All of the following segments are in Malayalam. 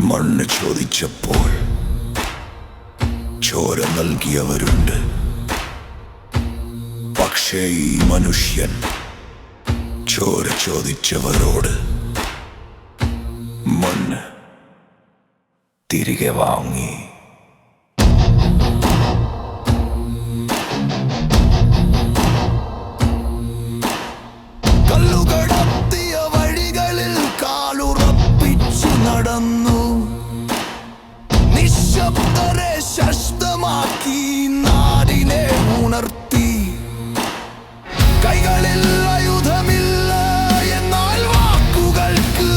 മണ്ണ് ചോദിച്ചപ്പോൾ ചോര നൽകിയവരുണ്ട്. പക്ഷേ ഈ മനുഷ്യൻ ചോര ചോദിച്ചവരോട് മണ്ണ് തിരികെ വാങ്ങി. കല്ലുകടത്തിയ നിശബ്ദരെ ശസ്തമാക്കി നാടിനെ ഉണർത്തി കൈകളിൽ ആയുധമില്ല എന്നാൽ വാക്കുകൾക്ക്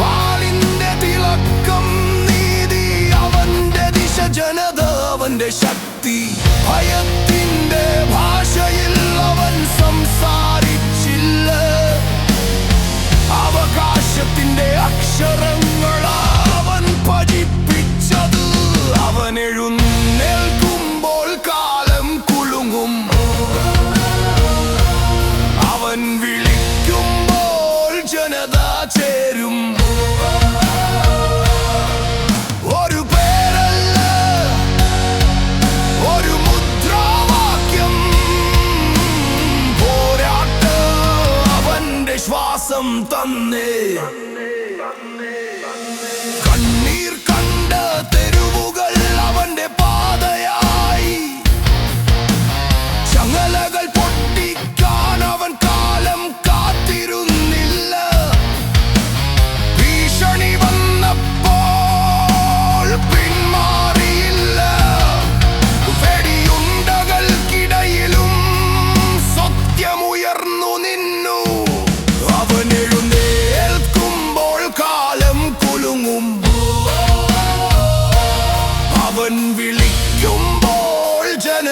വാളിന്റെ തിളക്കം നീതി അവന്റെ ദിശ ജനത അവന്റെ ശക്തി ഭയത്തിന്റെ ഭാഷയിൽ അവൻ സംസാരിച്ചില്ല അവകാശത്തിന്റെ അക്ഷരങ്ങൾ ശ്വാസം തന്നേ കണ്ണീർ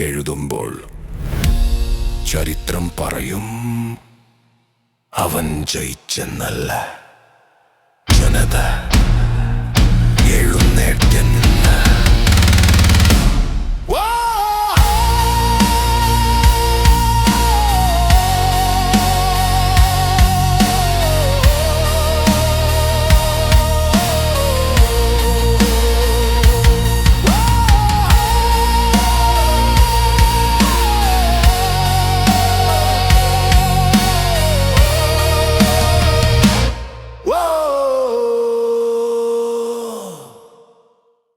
എഴുതുമ്പോൾ ചരിത്രം പറയും അവൻ ജയിച്ചെന്നല്ല.